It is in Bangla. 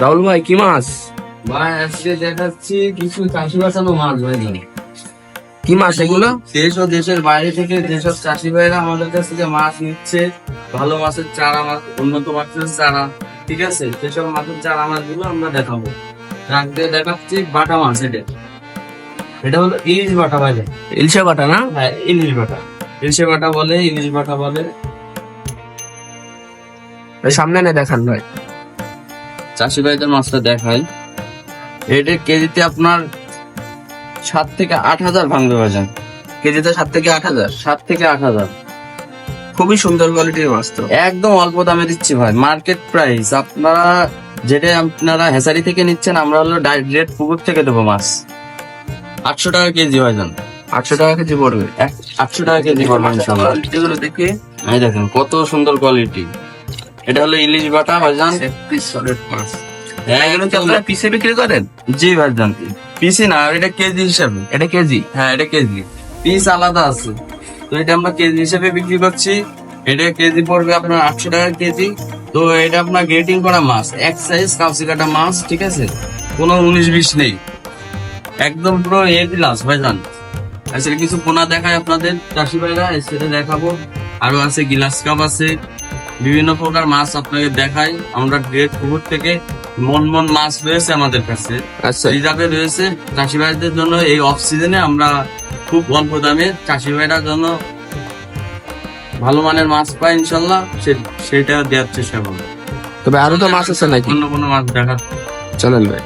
রাহুল ভাই কি মাছ? ভাই আজকে দেখাচ্ছি কিছু চাষি বাসানো মাছ ভাই কি মাছ এগুলো? দেশ ও দেশের বাইরে থেকে যেসব চাষি ভাইরা আমাদের কাছ থেকে মাছ নিচ্ছে ভালো মাছের চারা মাছ উন্নত মাছের চারা ঠিক আছে? সেসব মাছের চারা মাছগুলো আমরা দেখাবো। রাখ দিয়ে দেখাচ্ছি বাটা মাছ এটা। এটা হলো ইলিশ বাটা ভাই। ইলশা বাটা না? হ্যাঁ ইলিশ বাটা। ইলিশে বাটা বলে ইলিশ বাটা বলে। সামনে নে দেখান ভাই। চাষি ভাইদের মাছটা দেখাই। এটা কেজিতে আপনার সাত থেকে আট হাজার ভাঙবে বাজান কেজিতে সাত থেকে আট হাজার? সাত থেকে আট হাজার। খুবই সুন্দর কোয়ালিটির মাছ তো। একদম অল্প দামে দিচ্ছি ভাই। মার্কেট প্রাইস আপনারা যেটা আপনারা হেসারি থেকে নিচ্ছেন আমরা হলো ডাইরেক্ট পুকুর থেকে দেবো মাছ। আটশো টাকা কেজি ভাইজান। আটশো টাকা কেজি পড়বে। আটশো টাকা কেজি পড়বে ইনশাল্লাহ। এগুলো দেখি এই দেখেন কত সুন্দর কোয়ালিটি এটা হলো ইলিশ বাটা ভাইজান সলিড মাছ হ্যাঁ, পিসে বিক্রি করেন? জি ভাইজান পিসি না এটা কেজি হিসাবে। এটা কেজি? হ্যাঁ এটা কেজি। পিস আলাদা আছে। তো এটা আমরা কেজি হিসেবে বিক্রি করছি। এটা কেজি পড়বে আপনার আটশো টাকা কেজি। তো এটা আপনার গ্রেটিং করা মাছ। এক সাইজ কাউসি কাটা মাছ ঠিক আছে? কোনো উনিশ বিশ নেই। একদম পুরো এ গ্লাস ভাইজান। আসলে কিছু পোনা দেখায় আপনাদের। চাষি ভাইরা সেটা দেখাবো। আরও আছে গিলাস কাপ আছে। বিভিন্ন প্রকার মাছ আপনাকে দেখাই। আমরা গ্রেট পুকুর থেকে মন মন মাছ রয়েছে আমাদের কাছে। আচ্ছা। রিজার্ভে রয়েছে চাষি ভাইদের জন্য এই অফ সিজনে আমরা খুব অল্প দামে চাষি ভাইদের জন্য ভালো মানের মাছ পাই ইনশাল্লাহ। সেটা দেওয়ার চেষ্টা করব। তবে আরও তো মাছ আছে নাকি? অন্য কোনো মাছ দেখা চলেন ভাই।